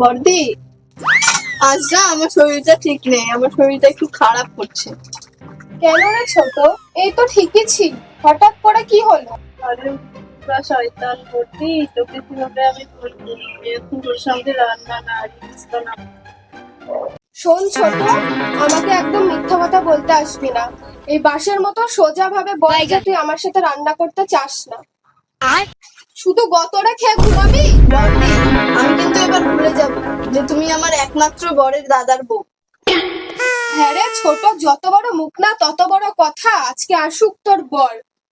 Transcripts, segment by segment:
বর্দি, আজ না আমার শরীরটা ঠিক নেই, আমার শরীরটা একটু খারাপ করছে। কেন রে ছোট? এই তো ঠিকই ছিল হঠাৎ করে কি হলো? শয়তান ভর্তি তোকে কীভাবে আমি বলব তোর সঙ্গে রান্না না বানা শোন ছোট আমাকে একদম মিথ্যা কথা বলতে আসবি না। এই বাসের মতো সোজা ভাবে বল যে তুই আমার সাথে রান্না করতে চাস না। আর? শুধু গতরে খেয়ে ঘুমাবি? আমি কিন্তু এবার ভুলে যাব যে তুমি আমার একমাত্র বরের দাদার বউ। হ্যাঁ রে ছোট যত বড় মুখ না তত বড় কথা। আজকে আসুক তোর বর।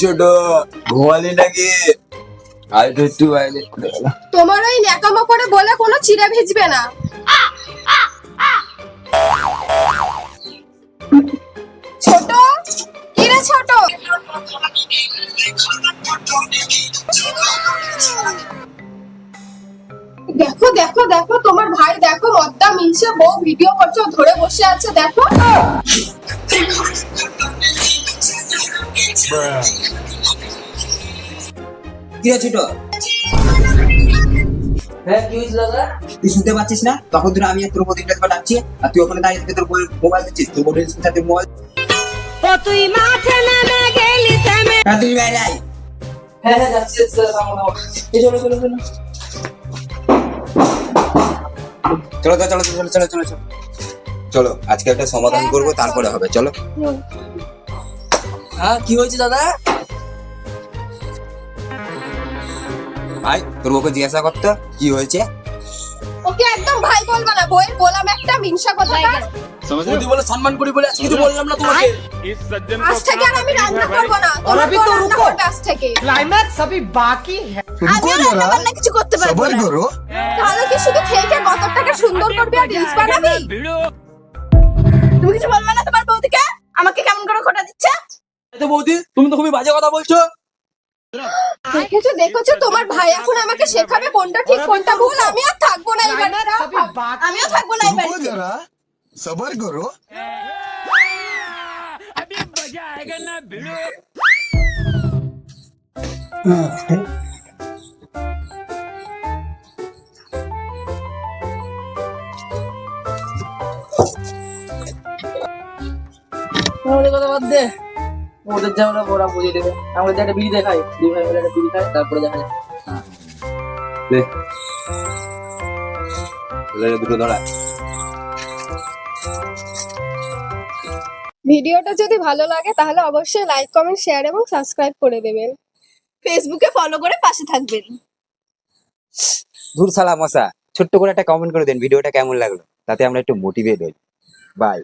ছোট ঘুমালি নাকি? তো একটু বাইরে তোমার ওই ন্যাকামো করে বলে কোনো চিড়ে ভিজবে না। ছোট? কিরে ছোট? দেখো দেখো দেখো, তোমার ভাই দেখো, মদ্দা মিলছে বউ ভিডিও করছে ধরে বসে আছে, দেখো। কি রে ছোট হ্যাঁ কি দাদা? তুই শুনতে পাচ্ছিস না? তখন ধরে আমি তোর প্রতিটা তোকে ডাকছি আর তুই ওখানে দাঁড়িয়ে থেকে তোর মোবাইল দিচ্ছিস তোর মোবাইল সাথে মোবাইল তুই মাঠে নেমে গেলি থেমে হ্যাঁ তুই বাইরে আয়। হ্যাঁ হ্যাঁ যাচ্ছি যাচ্ছি দাদা থামো, থামো। এই চলো চলো চলো। চলো চলো চলো চলো চলো চলো চলো। চলো আজকে একটা সমাধান করব তারপরে হবে চলো। হ্যাঁ কি হয়েছে দাদা? ভাই তোর বউকে জিজ্ঞাসা করতে কি হয়েছে? ওকে একদম ভাই বলবা না বইয়ের একটা মিনসা কথা যদি হ্যাঁ? বলে সম্মান করি বলে আজকে তো বললাম না তোমাকে। আজ থেকে আর আমি রান্না না তো আজ থেকে। ক্লাইম্যাক্স সবই বাকি হ্যাঁ। আমি রান্না বান্না কিছু করতে পারব না। করো তাহলে কি শুধু খেয়ে খেয়ে সুন্দর আর রিলস বানাবি? তুমি কিছু বলবে না তোমার বউদিকে? আমাকে কেমন করে খোটা দিচ্ছে? বৌদি তুমি তো খুবই বাজে কথা বলছো। দেখেছ দেখেছ তোমার ভাই এখন আমাকে শেখাবে কোনটা ঠিক কোনটা থাকব কথা বাদ দে। ওদের যা ওরা ওরা বুঝিয়ে দেবে। আমাদের একটা বিড়ি দেখাই দুই ভাই মিলে একটা বিড়ি খাই তারপরে দেখা যায়। দুটো ধরা। ভিডিওটা যদি ভালো লাগে তাহলে অবশ্যই লাইক কমেন্ট শেয়ার এবং সাবস্ক্রাইব করে দেবেন। ফেসবুকে ফলো করে পাশে থাকবেন। দূর সালা মশা ছোট্ট করে একটা কমেন্ট করে দেন ভিডিওটা কেমন লাগল তাতে আমরা একটু মোটিভেট হই। বাই